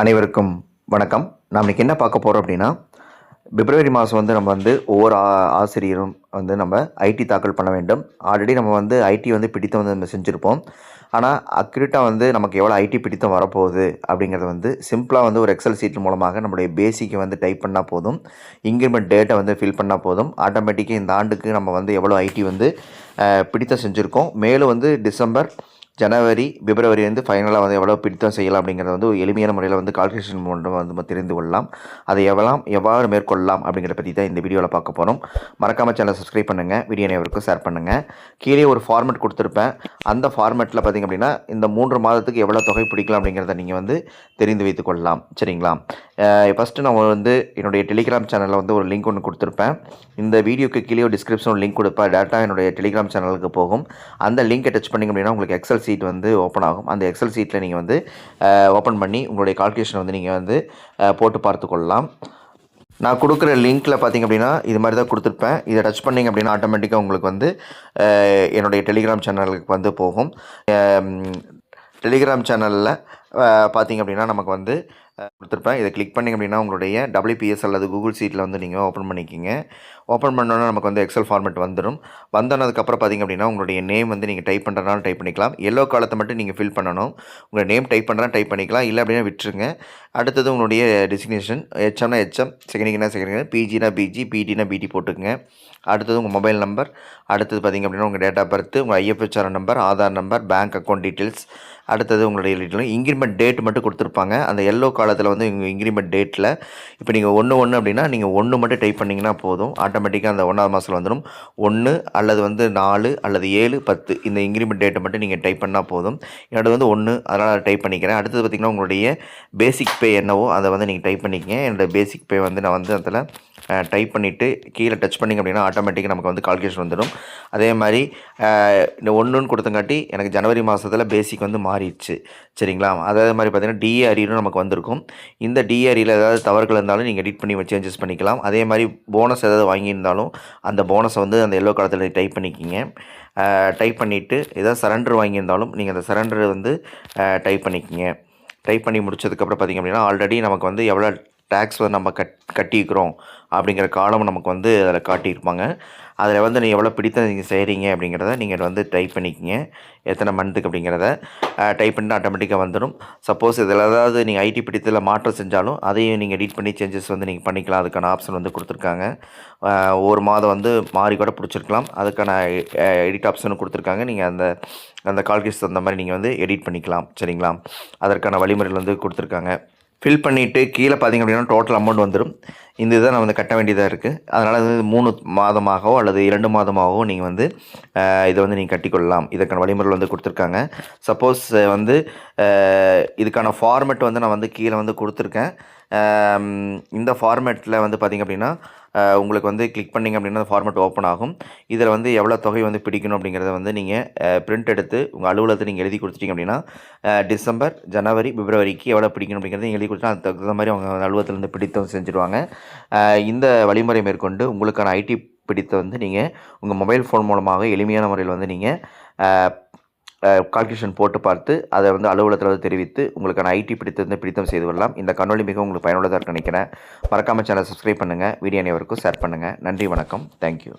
அனைவருக்கும் வணக்கம். நாம் இன்றைக்கி என்ன பார்க்க போகிறோம் அப்படின்னா பிப்ரவரி மாதம் வந்து நம்ம வந்து ஒவ்வொரு ஆ- ஆசிரியரும் வந்து நம்ம ஐடி தாக்கல் பண்ண வேண்டும். ஆல்ரெடி நம்ம வந்து ஐடி வந்து பிடித்தம் வந்து நம்ம செஞ்சுருப்போம். ஆனால் அக்யூரேட்டாக வந்து நமக்கு எவ்வளோ ஐடி பிடித்தம் வரப்போகுது அப்படிங்கிறது வந்து சிம்பிளாக வந்து ஒரு எக்ஸல் சீட் மூலமாக நம்மளுடைய பேசிக்கை வந்து டைப் பண்ணால் போதும். இன்க்ரிமெண்ட் டேட்டை வந்து ஃபில் பண்ணால் போதும். ஆட்டோமேட்டிக்காக இந்த ஆண்டுக்கு நம்ம வந்து எவ்வளோ ஐடி வந்து பிடித்தம் செஞ்சுருக்கோம். மேலும் வந்து டிசம்பர் ஜனவரி பிப்ரவரி வந்து ஃபைனலாக வந்து எவ்வளோ பிடித்தம் செய்யலாம் அப்படிங்கிறத வந்து ஒரு எளிமையான முறையில் வந்து கால்குலேஷன் மூலம் வந்து நம்ம தெரிந்து கொள்ளலாம். அதை எவ்வளோ எவ்வாறு மேற்கொள்ளலாம் அப்படிங்கிறத பற்றி தான் இந்த வீடியோவில் பார்க்க போகிறோம் மறக்காமல் சேனலை சப்ஸ்கிரைப் பண்ணுங்கள் வீடியோ நேவருக்கும் ஷேர் பண்ணுங்கள் கீழே ஒரு ஃபார்மெட் கொடுத்துருப்பேன். அந்த ஃபார்மெட்டில் பார்த்திங்க அப்படின்னா இந்த மூன்று மாதத்துக்கு எவ்வளோ தொகை பிடிக்கலாம் அப்படிங்கிறத நீங்கள் வந்து தெரிந்து வைத்துக்கொள்ளலாம் சரிங்களா? ஃபஸ்ட்டு நான் வந்து என்னுடைய டெலிகிராம் சேனலில் வந்து ஒரு லிங்க் ஒன்று கொடுத்துருப்பேன். இந்த வீடியோக்கு கீழே ஒரு டிஸ்கிரிப்ஷன் லிங்க் கொடுப்பேன். டேட்டா என்னுடைய டெலிகிராம் சேனலுக்கு போகும். அந்த லிங்கை டச் பண்ணிங்க அப்படின்னா உங்களுக்கு எக்ஸல் சீட் வந்து ஓப்பன் ஆகும். அந்த எக்ஸல் சீட்டில் நீங்கள் வந்து ஓப்பன் பண்ணி உங்களுடைய கால்குலேஷன் வந்து நீங்கள் வந்து போட்டு பார்த்து கொள்ளலாம் நான் கொடுக்குற லிங்க்கில் பார்த்தீங்க அப்படின்னா இது மாதிரி தான் கொடுத்துருப்பேன். இதை டச் பண்ணிங்க அப்படின்னா ஆட்டோமேட்டிக்காக உங்களுக்கு வந்து என்னுடைய டெலிகிராம் சேனலுக்கு வந்து போகும். டெலிகிராம் சேனலில் பார்த்தீங்க அப்படின்னா நமக்கு வந்து கொடுத்துருப்பேன். இதை கிளிக் பண்ணிங்க அப்படின்னா உங்களுடைய டபிள்யூபிஎஸ் அல்லது கூகுள் சீட்டில் வந்து நீங்கள் ஓப்பன் பண்ணிக்கிங்க. ஓப்பன் பண்ணோன்னா நமக்கு வந்து எக்ஸல் ஃபார்மேட் வந்துடும் வந்தனதுக்கப்புறம் பார்த்தீங்க அப்படின்னா உங்களுடைய நேம் வந்து நீங்கள் டைப் பண்ணுறதுனால டைப் பண்ணிக்கலாம். எல்லோ காலத்தை மட்டும் நீங்கள் ஃபில் பண்ணணும். உங்கள் நேம் டைப் பண்ணுறா டைப் பண்ணிக்கலாம். இல்லை அப்படின்னா விட்டுருங்க. அடுத்தது உங்களுடைய டிசிக்னேஷன் ஹெச்எம்னா ஹெச்எம் செகண்டிங்னா செகண்ட் பிஜினா பிஜி பிடினா பிடி போட்டுக்குங்க. அடுத்தது உங்கள் மொபைல் நம்பர் அடுத்தது பார்த்தீங்க அப்படின்னா உங்கள் டேட் ஆஃப் பர்த் உங்கள் IFHR number Aadhaar number bank account details அடுத்தது உங்களுடைய டீட்டெயிலும் இன்க்ரிமெண்ட் டேட் மட்டும் கொடுத்துருப்பாங்க. அந்த எல்லோ காலத்தில் வந்து உங்கள் இன்க்ரிமெண்ட் டேட்டில் இப்போ நீங்கள் ஒன்று ஒன்று அப்படின்னா நீங்கள் ஒன்று மட்டும் டைப் பண்ணிங்கன்னா போதும். ஆட்டோமேட்டிக்காக அந்த ஒன்றாவது மாதத்தில் வந்துடும் ஒன்று அல்லது வந்து நாலு அல்லது ஏழு பத்து இந்த இன்க்ரிமெண்ட் டேட்டை மட்டும் நீங்கள் டைப் பண்ணால் போதும். என்னோட வந்து ஒன்று அதனால் டைப் பண்ணிக்கிறேன். அடுத்தது பார்த்திங்கன்னா உங்களுடைய பேசிக் பே என்னவோ அதை வந்து நீங்கள் டைப் பண்ணிக்கங்க. என்னோட பேசிக் பே வந்து நான் வந்து அதில் டைப் பண்ணிவிட்டு கீழே டச் பண்ணிங்க அப்படின்னா ஆட்டோமேட்டிக்காக நமக்கு வந்து கால்குலேஷன் வந்துடும் அதே மாதிரி இந்த ஒன்றுன்னு கொடுத்தங்காட்டி எனக்கு ஜனவரி மாதத்தில் பேசிக் வந்து மாறிடுச்சு. சரிங்களா? அதே மாதிரி பார்த்தீங்கன்னா டிஏஆரியும் நமக்கு வந்திருக்கும். இந்த டிஏஆரியில் ஏதாவது தவறுகள் இருந்தாலும் நீங்கள் எடிட் பண்ணி சேஞ்சஸ் பண்ணிக்கலாம். அதே மாதிரி போனஸ் ஏதாவது வாங்கியிருந்தாலும் அந்த போனஸை வந்து அந்த எல்லோ காலத்தில் டைப் பண்ணிக்கிங்க. டைப் பண்ணிவிட்டு ஏதாவது சரண்டர் வாங்கியிருந்தாலும் நீங்கள் அந்த சரண்டர் வந்து டைப் பண்ணிக்கிங்க. டைப் பண்ணி முடிச்சதுக்கப்புறம் பார்த்திங்க அப்படின்னா ஆல்ரெடி நமக்கு வந்து எவ்வளோ டேக்ஸ் வந்து நம்ம கட் கட்டிக்கிறோம் அப்படிங்கிற காலம் நமக்கு வந்து அதில் காட்டியிருப்பாங்க. அதில் வந்து நீங்கள் எவ்வளோ பிடித்த நீங்கள் செய்கிறீங்க அப்படிங்கிறத நீங்கள் வந்து டைப் பண்ணிக்கிங்க. எத்தனை மந்த்துக்கு அப்படிங்கிறத டைப் பண்ணி ஆட்டோமேட்டிக்காக வந்துடும் சப்போஸ் இதில் ஏதாவது நீங்கள் ஐடி பிடித்ததில் மாற்றம் செஞ்சாலும் அதையும் நீங்கள் எடிட் பண்ணி சேஞ்சஸ் வந்து நீங்கள் பண்ணிக்கலாம். அதுக்கான ஆப்ஷன் வந்து கொடுத்துருக்காங்க. ஒரு மாதம் வந்து மாறி கூட பிடிச்சிருக்கலாம். அதுக்கான எடிட் ஆப்ஷனும் கொடுத்துருக்காங்க. நீங்கள் அந்த அந்த கால்குலேஷன் தகுந்த மாதிரி நீங்கள் வந்து எடிட் பண்ணிக்கலாம். சரிங்களா? அதற்கான வழிமுறைகள் வந்து கொடுத்துருக்காங்க. ஃபில் பண்ணிவிட்டு கீழே பார்த்தீங்க அப்படின்னா டோட்டல் அமௌண்ட் வந்துடும் இந்த இதை நான் வந்து கட்ட வேண்டியதாக இருக்குது அதனால் வந்து மூணு மாதமாகவோ அல்லது இரண்டு மாதமாகவோ நீங்கள் வந்து இதை வந்து நீங்கள் கட்டிக்கொள்ளலாம். இதற்கான வழிமுறைகள் வந்து கொடுத்துருக்காங்க. சப்போஸ் வந்து இதுக்கான ஃபார்மெட் வந்து நான் வந்து கீழே வந்து கொடுத்துருக்கேன். இந்த ஃபார்மேட்டில் வந்து பார்த்திங்க அப்படின்னா உங்களுக்கு வந்து கிளிக் பண்ணிங்க அப்படின்னா ஃபார்மேட் ஓப்பன் ஆகும். இதில் வந்து எவ்வளோ தொகை வந்து பிடிக்கணும் அப்படிங்கிறத வந்து நீங்கள் பிரிண்ட் எடுத்து உங்கள் அலுவலகத்தை நீங்கள் எழுதி கொடுத்துட்டீங்க அப்படின்னா டிசம்பர் ஜனவரி பிப்ரவரிக்கு எவ்வளோ பிடிக்கணும் அப்படிங்கிறத நீங்கள் எழுதி கொடுத்தா அதுக்கு தகுந்த மாதிரி அவங்க அலுவலகத்துலேருந்து பிடித்தம் செஞ்சுருவாங்க. இந்த வழிமுறை மேற்கொண்டு உங்களுக்கான ஐடி பிடித்த வந்து நீங்கள் உங்கள் மொபைல் ஃபோன் மூலமாக எளிமையான முறையில் வந்து நீங்கள் கால்குலேஷன் போட்டு பார்த்து அதை வந்து அலுவலகத்தில் வந்து தெரிவித்து உங்களுக்கான ஐடி பிடித்த வந்து பிடித்தம் செய்து கொள்ளலாம். இந்த கண்ணொலி மிகவும் உங்களுக்கு பயனுள்ளதாக நினைக்கிறேன். மறக்காமல் சேனல் சப்ஸ்கிரைப் பண்ணுங்கள் வீடியோ அனைவருக்கும் ஷேர் பண்ணுங்கள் நன்றி வணக்கம். தேங்க்யூ